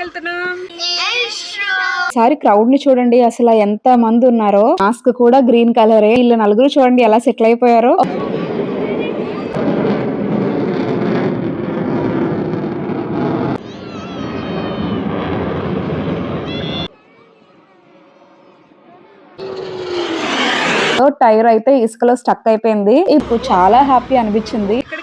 వెళ్తున్నాం ఈసారి క్రౌడ్ని చూడండి అసలు ఎంత మంది ఉన్నారో. మాస్క్ కూడా గ్రీన్ కలరే వీళ్ళు నలుగురు చూడండి ఎలా సెటిల్ అయిపోయారో. టైర్ అయితే ఇసుకలో స్టక్ అయిపోయింది. ఇప్పుడు చాలా హ్యాపీ అనిపించింది. వెళ్తున్నాం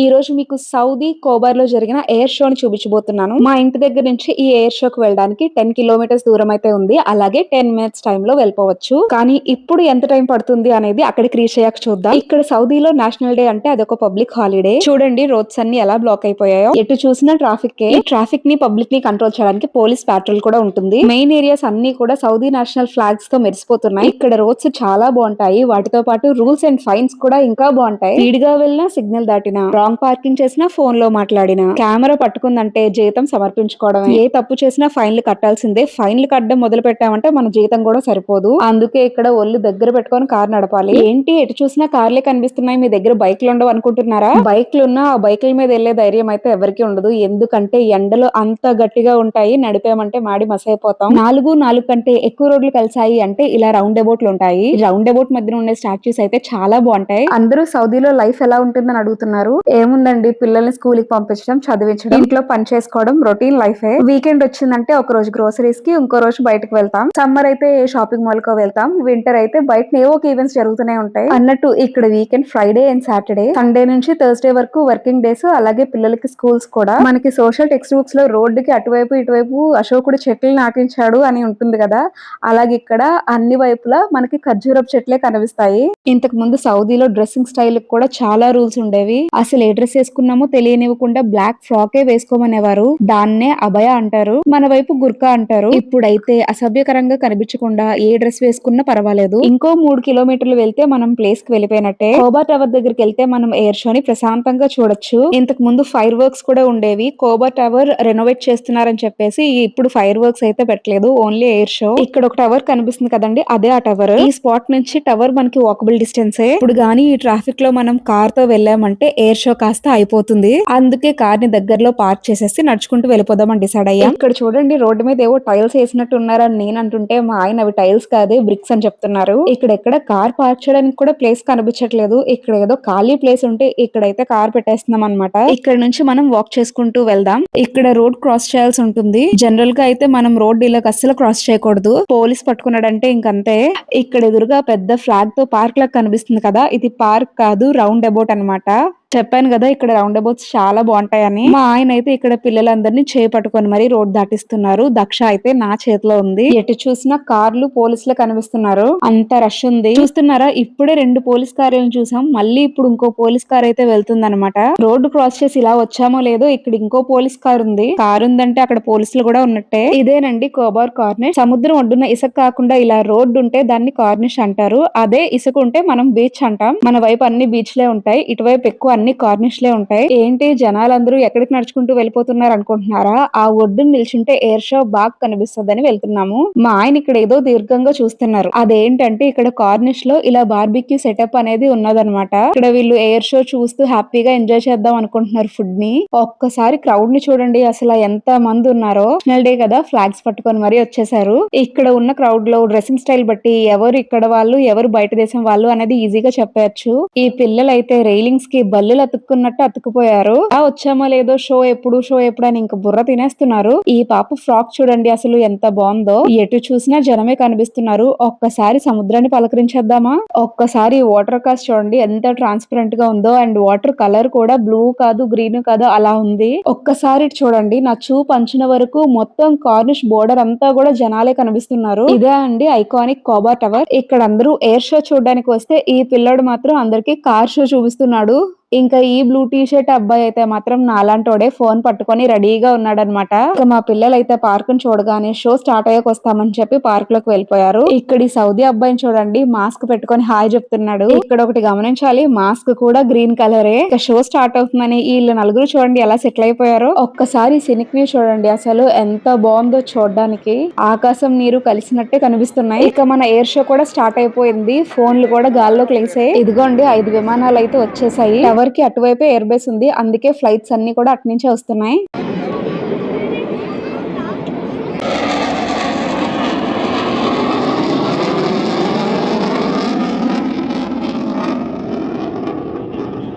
ఈ రోజు మీకు సౌదీ కోబార్లో జరిగిన ఎయిర్ షో ని చూపించబోతున్నాను. మా ఇంటి దగ్గర నుంచి ఈ ఎయిర్ షోకి వెళ్ళడానికి టెన్ కిలోమీటర్స్ దూరం అయితే ఉంది. అలాగే టెన్ మినిట్స్ టైమ్లో వెళ్ళిపోవచ్చు. కానీ ఇప్పుడు ఎంత టైం పడుతుంది అనేది అక్కడికి రీచ్ అయ్యాక చూద్దాం. ఇక్కడ సౌదీలో నేషనల్ డే అంటే అదొక పబ్లిక్ హాలిడే. చూడండి రోడ్స్ అన్ని ఎలా బ్లాక్ అయిపోయాయో. ఎటు చూసినా ట్రాఫిక్ ట్రాఫిక్ని పబ్లిక్ని కంట్రోల్ చేయడానికి పోలీస్ ప్యాట్రోల్ కూడా ఉంటుంది. మెయిన్ ఏరియాస్ అన్ని కూడా సౌదీ నేషనల్ ఫ్లాగ్స్తో మెరిసిపోతున్నాయి. ఇక్కడ రోడ్స్ చాలా బాగుంటాయి. వాటితో పాటు రూల్స్ అండ్ ఫైన్స్ కూడా ఇంకా బాగుంటాయి. స్పీడ్గా వెళ్ళినా సిగ్నల్ దాటినా. రాంగ్ పార్కింగ్ చేసినా ఫోన్లో మాట్లాడినా. కెమెరా పట్టుకుందంటే జీతం సమర్పించుకోవడం ఏ తప్పు చేసినా ఫైన్లు కట్టాల్సిందే. ఫైన్లు కట్టడం మొదలు పెట్టామంటే మన జీతం కూడా సరిపోదు. అందుకే ఇక్కడ ఒళ్ళు దగ్గర పెట్టుకొని కార్ నడపాలి. ఏంటి ఎటు చూసినా కార్లే కనిపిస్తున్నాయి. మీ దగ్గర బైక్లు ఉండవు అనుకుంటున్నారా? బైక్లు ఉన్నా ఆ బైక్ల మీద వెళ్ళే ధైర్యం అయితే ఎవరికి ఉండదు. ఎందుకంటే ఎండలు అంత గట్టిగా ఉంటాయి. నడిపామంటే మాడి మసైపోతాం. నాలుగు నాలుగు కంటే ఎక్కువ రోడ్లు కలిసాయి అంటే ఇలా రౌండ్ అబౌట్లు ఉంటాయి. రౌండ్ అబౌట్ మధ్యన ఉండే స్టాచ్యూస్ అయితే చాలా బాగుంటాయి. అందరూ సౌదీలో లైఫ్ ఎలా ఉంటుందని అడుగుతున్నారు. ఏముందండి? పిల్లల్ని స్కూల్కి పంపించడం చదివించడం ఇంట్లో పని చేసుకోవడం రొటీన్ లైఫ్. వీకెండ్ వచ్చిందంటే ఒక రోజు గ్రోసరీస్కి ఇంకో రోజు బయటకు వెళ్తాం. సమ్మర్ అయితే షాపింగ్ మాల్ కో వెళ్తాం. వింటర్ అయితే బయట ఏవో ఒక ఈవెంట్స్ జరుగుతూనే ఉంటాయి. అన్నట్టు ఇక్కడ weekend Friday and Saturday Sunday నుంచి థర్స్డే వరకు వర్కింగ్ డేస్ అలాగే పిల్లలకి స్కూల్స్ కూడా. మనకి సోషల్ టెక్స్ట్ బుక్స్లో రోడ్డుకి అటువైపు ఇటువైపు అశోకుడు చెట్లు నాటించాడు అని ఉంటుంది కదా? అలాగే ఇక్కడ అన్ని వైపులా మనకి ఖర్జూరపు చెట్లే కనిపిస్తాయి. ఇంతకు ముందు సౌదీలో డ్రెస్సింగ్ స్టైల్ కూడా చాలా రూల్స్ ఉండేవి. అసలు ఏ డ్రెస్ వేసుకున్నామో తెలియనివ్వకుండా బ్లాక్ ఫ్రాకే వేసుకోమనేవారు. దాన్నే అభయ అంటారు మన వైపు గుర్కా అంటారు. ఇప్పుడైతే అసభ్యకరంగా కనిపించకుండా ఏ డ్రెస్ వేసుకున్నా పర్వాలేదు. ఇంకో మూడు కిలోమీటర్లు వెళ్తే మనం ప్లేస్కి వెళ్ళిపోయినట్టే. కోబా టవర్ దగ్గరికి వెళ్తే మనం ఎయిర్ షోని ప్రశాంతంగా చూడొచ్చు. ఇంతకు ముందు ఫైర్ వర్క్స్ కూడా ఉండేవి. కోబా టవర్ రెనోవేట్ చేస్తున్నారని చెప్పేసి ఇప్పుడు ఫైర్ వర్క్స్ అయితే పెట్టలేదు. ఓన్లీ ఎయిర్ షో ఇక్కడ ఒక టవర్ కనిపిస్తుంది కదండి అదే ఆ టవర్. ఈ స్పాట్ నుంచి టవర్ మనకి వాకబుల్ డిస్టెన్స్ ఇప్పుడు గానీ ఈ ట్రాఫిక్లో మనం కార్తో వెళ్ళామంటే ఎయిర్ షో కాస్త అయిపోతుంది. అందుకే కార్ని దగ్గరలో పార్క్ చేసేసి నడుచుకుంటూ వెళ్ళిపోదామని డిసైడ్ అయ్యా. ఇక్కడ చూడండి రోడ్డు మీద ఏవో టైల్స్ వేసినట్టు ఉన్నారని నేను అంటుంటే మా ఆయన అవి టైల్స్ కాదే బ్రిక్స్ అని చెప్తున్నారు. ఇక్కడ ఎక్కడ కార్ పార్క్ చేయడానికి కూడా ప్లేస్ కనిపించట్లేదు. ఇక్కడ ఏదో ఖాళీ ప్లేస్ ఉంటే ఇక్కడైతే కార్ పెట్టేస్తున్నాం అనమాట ఇక్కడ నుంచి మనం వాక్ చేసుకుంటూ వెళ్దాం. ఇక్కడ రోడ్ క్రాస్ చేయాల్సి ఉంటుంది. జనరల్గా అయితే మనం రోడ్ ఇలా అస్సలు క్రాస్ చేయకూడదు. పోలీస్ పట్టుకున్నాడంటే ఇంకంతే. ఇక్కడ ఎదురుగా పెద్ద ఫ్లాగ్తో పార్క్ లాగా కనిపిస్తుంది కదా. ఇది పార్క్ కాదు రౌండ్ అబౌట్ అన్నమాట. చెప్పాను కదా ఇక్కడ రౌండ్ అబౌట్స్ చాలా బాగుంటాయని. మా ఆయన అయితే ఇక్కడ పిల్లలందరినీ చేపట్టుకొని మరి రోడ్ దాటిస్తున్నారు. దక్ష అయితే నా చేతిలో ఉంది. ఎటు చూసినా కార్లు పోలీసులు కనిపిస్తున్నారు. అంత రష్ ఉంది. చూస్తున్నారా ఇప్పుడే రెండు పోలీస్ కార్లను చూసాం. మళ్ళీ ఇప్పుడు ఇంకో పోలీస్ కార్ అయితే వెళ్తుంది అనమాట రోడ్డు క్రాస్ చేసి ఇలా వచ్చామో లేదో ఇక్కడ ఇంకో పోలీస్ కార్ ఉంది. కార్ ఉందంటే అక్కడ పోలీసులు కూడా ఉన్నట్టే. ఇదేనండి కోబార్ కార్నిష్ సముద్రం ఒడ్డున ఇసుక కాకుండా ఇలా రోడ్డు ఉంటే దాన్ని కార్నిష్ అంటారు. అదే ఇసుక ఉంటే మనం బీచ్ అంటాం. మన వైపు అన్ని బీచ్ లే ఉంటాయి. ఇటువైపు ఎక్కువ అన్ని కార్నిష్ లే ఉంటాయి. ఏంటి? జనాలందరూ ఎక్కడికి నడుచుకుంటూ వెళ్ళిపోతున్నారు అనుకుంటున్నారా? ఆ ఒడ్డును నిల్చుంటే ఎయిర్ షో బాగా కనిపిస్తుందని వెళ్తున్నాము. మా ఆయన ఇక్కడ ఏదో దీర్ఘంగా చూస్తున్నారు. అదేంటంటే ఇక్కడ కార్నిష్లో ఇలా బార్బిక్యూ సెటప్ అనేది ఉన్నదన్నమాట. ఇక్కడ వీళ్ళు ఎయిర్ షో చూస్తూ హ్యాపీగా ఎంజాయ్ చేద్దాం అనుకుంటున్నారు ఫుడ్ని. ఒక్కసారి క్రౌడ్ని చూడండి. అసలు ఎంత మంది ఉన్నారో. నేషనల్ డే కదా. ఫ్లాగ్స్ పట్టుకొని మరీ వచ్చేసారు ఇక్కడ ఉన్న క్రౌడ్లో డ్రెస్సింగ్ స్టైల్ బట్టి ఎవరు ఇక్కడ వాళ్ళు ఎవరు బయట దేశం వాళ్ళు అనేది ఈజీగా చెప్పచ్చు. ఈ పిల్లలు అయితే రైలింగ్స్కి బల్లులు అతుక్కున్నట్టు అతుక్కుపోయారు. ఆ వచ్చామో లేదో షో ఎప్పుడు షో ఎప్పుడు అని ఇంకా బుర్ర తినేస్తున్నారు. ఈ పాప ఫ్రాక్ చూడండి అసలు ఎంత బాగుందో. ఎటు చూసినా జనమే కనిపిస్తున్నారు. ఒక్కసారి సముద్రాన్ని పలకరించేద్దామా? ఒక్కసారి వాటర్ కాస్ట్ చూడండి ఎంత ట్రాన్స్పరెంట్గా ఉందో. అండ్ వాటర్ కలర్ కూడా బ్లూ కాదు గ్రీన్ కాదు అలా ఉంది. ఒక్కసారి ఇటు చూడండి నా చూపు అంచిన వరకు మొత్తం కార్నిష్ బోర్డర్ అంతా కూడా జనాలే కనిపిస్తున్నారు. ఇదే అండి ఐకానిక్ కోబా టవర్ ఇక్కడ అందరూ ఎయిర్ షో చూడడానికి వస్తే ఈ పిల్లడు మాత్రం అందరికి కార్ షో చూపిస్తున్నాడు. ఇంకా ఈ బ్లూ టీ షర్ట్ అబ్బాయి అయితే మాత్రం నాలాంటోడే ఫోన్ పట్టుకొని రెడీగా ఉన్నాడనమాట. ఇంకా మా పిల్లలు అయితే పార్క్ని చూడగానే షో స్టార్ట్ అయ్యాక వస్తామని చెప్పి పార్క్లోకి వెళ్ళిపోయారు. ఇక్కడ ఈ సౌదీ అబ్బాయిని చూడండి మాస్క్ పెట్టుకొని హాయ్ చెప్తున్నాడు. ఇక్కడ ఒకటి గమనించాలి మాస్క్ కూడా గ్రీన్ కలరే ఇంకా షో స్టార్ట్ అవుతుందని వీళ్ళు నలుగురు చూడండి ఎలా సెటిల్ అయిపోయారో. ఒక్కసారి సినిక్ వ్యూ చూడండి అసలు ఎంత బాగుందో చూడడానికి. ఆకాశం నీరు కలిసినట్టే కనిపిస్తున్నాయి. ఇక మన ఎయిర్ షో కూడా స్టార్ట్ అయిపోయింది. ఫోన్లు కూడా గాల్లోకి లేసాయి. ఇదిగోండి ఐదు విమానాలు అయితే వచ్చేసాయి. టవర్ టవర్కి అటువైపే ఎయిర్ బేస్ ఉంది. అందుకే ఫ్లైట్స్ అన్నీ కూడా అటునుంచే వస్తున్నాయి.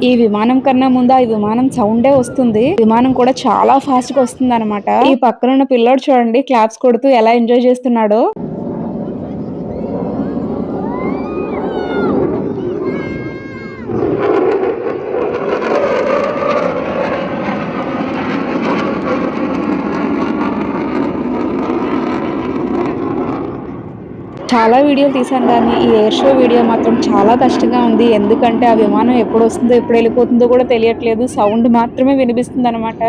ఈ విమానం కన్నా ముందు ఆ విమానం సౌండే వస్తుంది. విమానం కూడా చాలా ఫాస్ట్గా వస్తుంది అనమాట ఈ పక్కన ఉన్న పిల్లోడు చూడండి క్లాప్స్ కొడుతూ ఎలా ఎంజాయ్ చేస్తున్నాడు. చాలా వీడియోలు తీసాను కానీ ఈ ఎయిర్ షో వీడియో మాత్రం చాలా కష్టంగా ఉంది. ఎందుకంటే ఆ విమానం ఎప్పుడు వస్తుందో ఎప్పుడు వెళ్ళిపోతుందో కూడా తెలియట్లేదు. సౌండ్ మాత్రమే వినిపిస్తుంది అనమాట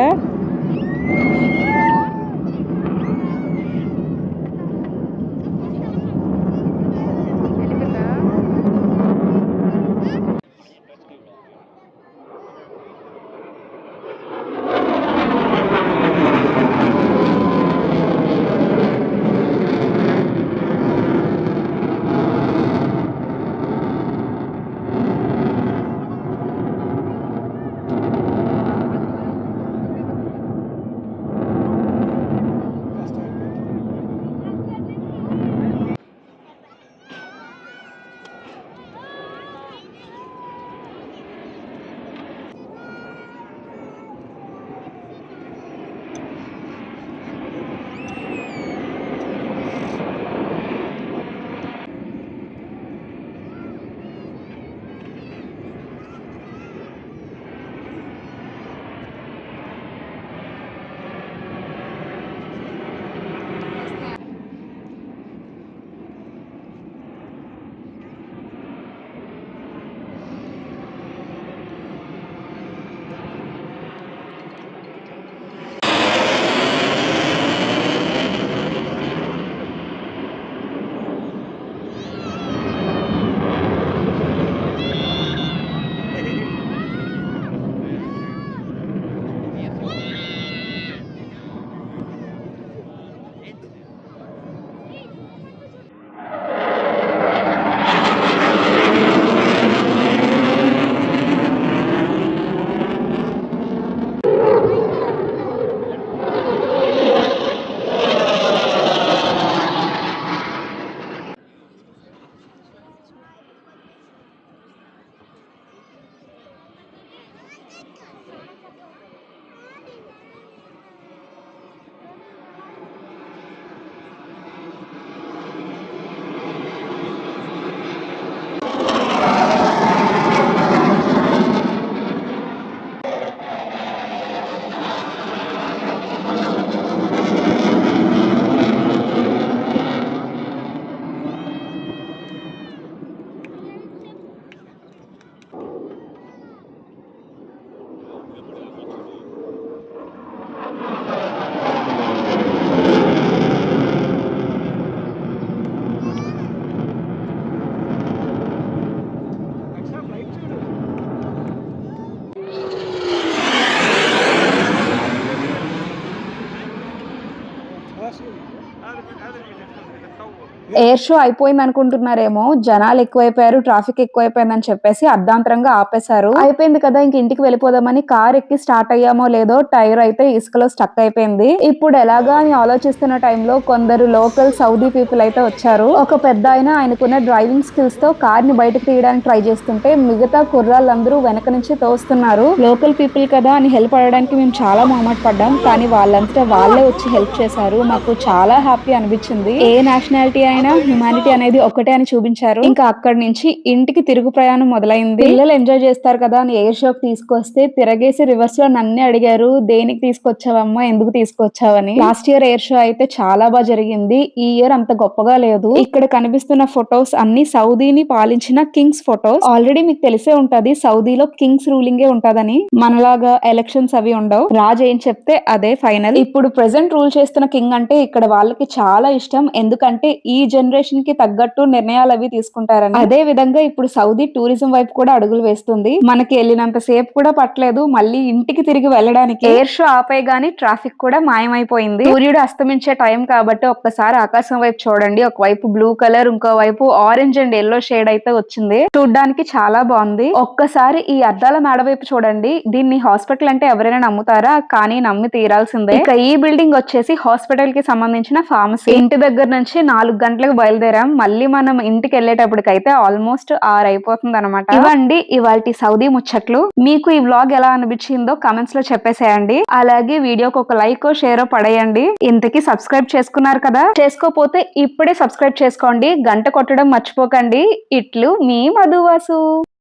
ఎయిర్ షో అయిపోయింది అనుకుంటున్నారేమో. జనాలు ఎక్కువైపోయారు ట్రాఫిక్ ఎక్కువైపోయిందని చెప్పేసి అర్ధాంతరంగా ఆపేశారు. అయిపోయింది కదా ఇంక ఇంటికి వెళ్ళిపోదామని కార్ ఎక్కి స్టార్ట్ అయ్యామో లేదో టైర్ అయితే ఇసుకలో స్టక్ అయిపోయింది. ఇప్పుడు ఎలాగా అని ఆలోచిస్తున్న టైంలో కొందరు లోకల్ సౌదీ పీపుల్ అయితే వచ్చారు. ఒక పెద్ద ఆయన ఆయనకున్న డ్రైవింగ్ స్కిల్స్తో కార్ని బయటకు తీయడానికి ట్రై చేస్తుంటే మిగతా కుర్రాళ్ళందరూ వెనక నుంచి తోస్తున్నారు. లోకల్ పీపుల్ కదా అని హెల్ప్ అడడానికి మేము చాలా మొహమాట పడ్డాం కానీ వాళ్ళంతా వాళ్ళే వచ్చి హెల్ప్ చేశారు. మాకు చాలా హ్యాపీ అనిపించింది. ఏ నేషనాలిటీ అయినా హ్యుమానిటీ అనేది ఒకటే అని చూపించారు. ఇంకా అక్కడి నుంచి ఇంటికి తిరుగు ప్రయాణం మొదలైంది. పిల్లలు ఎంజాయ్ చేస్తారు కదా అని ఎయిర్ షోకి తీసుకొస్తే తిరగేసి రివర్స్లో నన్ను అడిగారు దేనికి తీసుకొచ్చావమ్మా? ఎందుకు తీసుకొచ్చావని? లాస్ట్ ఇయర్ ఎయిర్ షో అయితే చాలా బాగా జరిగింది. ఈ ఇయర్ అంత గొప్పగా లేదు. ఇక్కడ కనిపిస్తున్న ఫొటోస్ అన్ని సౌదీని పాలించిన కింగ్స్ ఫొటోస్ ఆల్రెడీ మీకు తెలిసే ఉంటది సౌదీలో కింగ్స్ రూలింగే ఉంటదని. మనలాగా ఎలక్షన్స్ అవి ఉండవు. రాజు ఏం చెప్తే అదే ఫైనల్ ఇప్పుడు ప్రెసెంట్ రూల్ చేస్తున్న కింగ్ అంటే ఇక్కడ వాళ్ళకి చాలా ఇష్టం. ఎందుకంటే ఈ జనరేషన్కి తగ్గట్టు నిర్ణయాలు అవి తీసుకుంటారని అదే విధంగా ఇప్పుడు సౌదీ టూరిజం వైపు కూడా అడుగులు వేస్తుంది. మనకి వెళ్ళినంత సేపు కూడా పట్టలేదు. మళ్ళీ ఇంటికి తిరిగి వెళ్ళడానికి ఎయిర్ షో ఆపే గానీ ట్రాఫిక్ కూడా మాయమైపోయింది. సూర్యుడు అస్తమించే టైం కాబట్టి ఒక్కసారి ఆకాశం వైపు చూడండి. ఒకవైపు బ్లూ కలర్ ఇంకో వైపు ఆరెంజ్ అండ్ ఎల్లో షేడ్ అయితే వచ్చింది. చూడ్డానికి చాలా బాగుంది. ఒక్కసారి ఈ అద్దాల మేడ వైపు చూడండి. దీన్ని హాస్పిటల్ అంటే ఎవరైనా నమ్ముతారా? కానీ నమ్మి తీరాల్సిందే. ఇక ఈ బిల్డింగ్ వచ్చేసి హాస్పిటల్కి సంబంధించిన ఫార్మసీ ఇంటి దగ్గర నుంచి నాలుగు గంటల గంటలకు బయలుదేరాం. మళ్ళీ మనం ఇంటికి వెళ్ళేటప్పటికైతే ఆల్మోస్ట్ ఆరు అయిపోతుంది అనమాట ఇవ్వండి ఇవాళ సౌదీ ముచ్చట్లు. మీకు ఈ వ్లాగ్ ఎలా అనిపించిందో కమెంట్స్లో చెప్పేసేయండి. అలాగే వీడియోకి ఒక లైక్ షేర్ పడేయండి. ఇంతకీ సబ్స్క్రైబ్ చేసుకున్నారు కదా? చేసుకోపోతే ఇప్పుడే సబ్స్క్రైబ్ చేసుకోండి. గంట కొట్టడం మర్చిపోకండి. ఇట్లు మీ మధువాసు.